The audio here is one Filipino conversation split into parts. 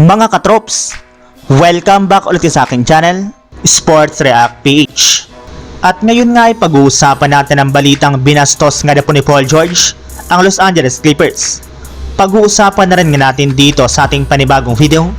Mga katrops, welcome back ulit sa aking channel, Sports React PH. At ngayon nga ay pag-uusapan natin ang balitang binastos nga na po ni Paul George ang Los Angeles Clippers. Pag-uusapan na rin nga natin dito sa ating panibagong video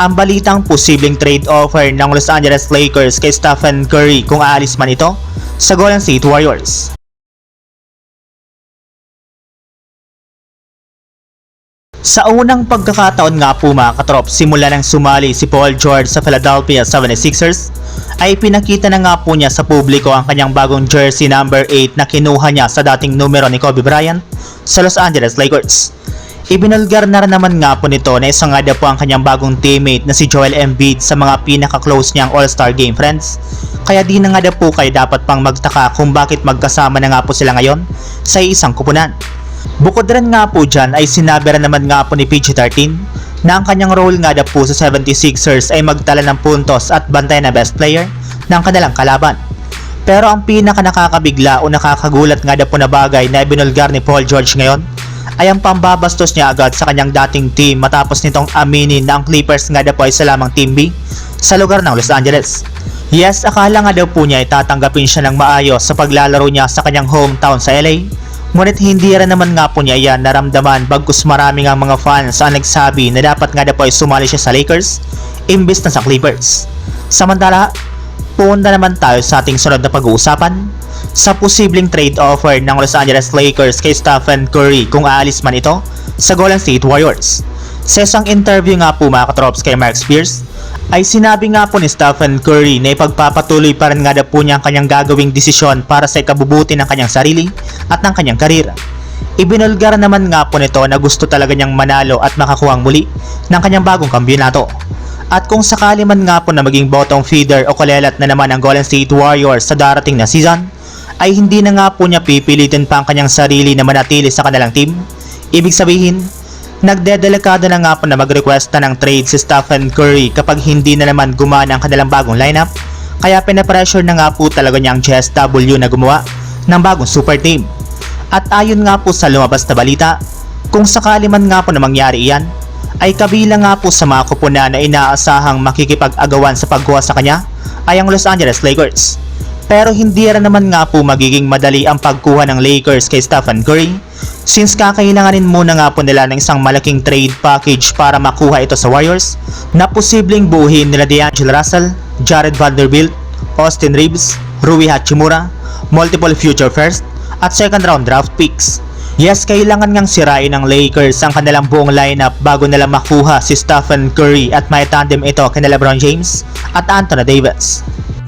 ang balitang posibleng trade offer ng Los Angeles Lakers kay Stephen Curry kung aalis man ito sa Golden State Warriors. Sa unang pagkakataon nga po mga katrop, simula nang sumali si Paul George sa Philadelphia 76ers, ay pinakita na nga po niya sa publiko ang kanyang bagong jersey number 8 na kinuha niya sa dating numero ni Kobe Bryant sa Los Angeles Lakers. Ibinulgar na rin naman nga po nito na isang po ang kanyang bagong teammate na si Joel Embiid sa mga pinaka-close niyang All-Star Game friends. Kaya di na nga po kayo dapat pang magtaka kung bakit magkasama na nga po sila ngayon sa isang kupunan. Bukod rin nga po dyan ay sinabi rin naman nga po ni PG-13 na ang kanyang role nga daw po sa 76ers ay magtala ng puntos at bantay na best player ng kanilang kalaban. Pero ang pinaka nakakabigla o nakakagulat nga daw po na bagay na ibinulgar ni Paul George ngayon ay ang pambabastos niya agad sa kanyang dating team matapos nitong aminin na ang Clippers nga daw po ay sa lamang Team B sa lugar ng Los Angeles. Yes, akala nga daw po niya ay tatanggapin siya ng maayos sa paglalaro niya sa kanyang hometown sa LA Ngunit hindi rin naman nga po niya yan naramdaman bagkus marami nga mga fans ang nagsabi na dapat nga daw ay sumali siya sa Lakers imbis na sa Clippers. Samantala, punta naman tayo sa ating sunod na pag-uusapan sa posibleng trade offer ng Los Angeles Lakers kay Stephen Curry kung aalis man ito sa Golden State Warriors. Sa isang interview nga po mga katrops kay Mark Spears, ay sinabi nga po ni Stephen Curry na ipagpapatuloy pa rin nga daw po niya ang kanyang gagawing desisyon para sa ikabubuti ng kanyang sarili at ng kanyang karir. Ibinulgar naman nga po nito na gusto talaga niyang manalo at makakuhang muli ng kanyang bagong kampiyonato. At kung sakali man nga po na maging bottom feeder o kulelat na naman ang Golden State Warriors sa darating na season, ay hindi na nga po niya pipilitin pa ang kanyang sarili na manatili sa kanilang team. Ibig sabihin, nagdedelikado na nga po na mag-request na ng trade si Stephen Curry kapag hindi na naman gumana ang kanilang bagong lineup, kaya pinapressure na nga po talaga niya ang GSW na gumawa ng bagong super team. At ayon nga po sa lumabas na balita, kung sakali man nga po na mangyari iyan, ay kabilang nga po sa mga kupunan na inaasahang makikipag-agawan sa pagkuha sa kanya ay ang Los Angeles Lakers. Pero hindi rin naman nga po magiging madali ang pagkuha ng Lakers kay Stephen Curry since kakailanganin muna nga po nila ng isang malaking trade package para makuha ito sa Warriors na posibleng buuhin nila D'Angelo Russell, Jared Vanderbilt, Austin Reeves, Rui Hachimura, multiple future first at second round draft picks. Yes, kailangan ngang sirain ng Lakers ang kanilang buong lineup bago nila makuha si Stephen Curry at may tandem ito kina LeBron James at Anthony Davis.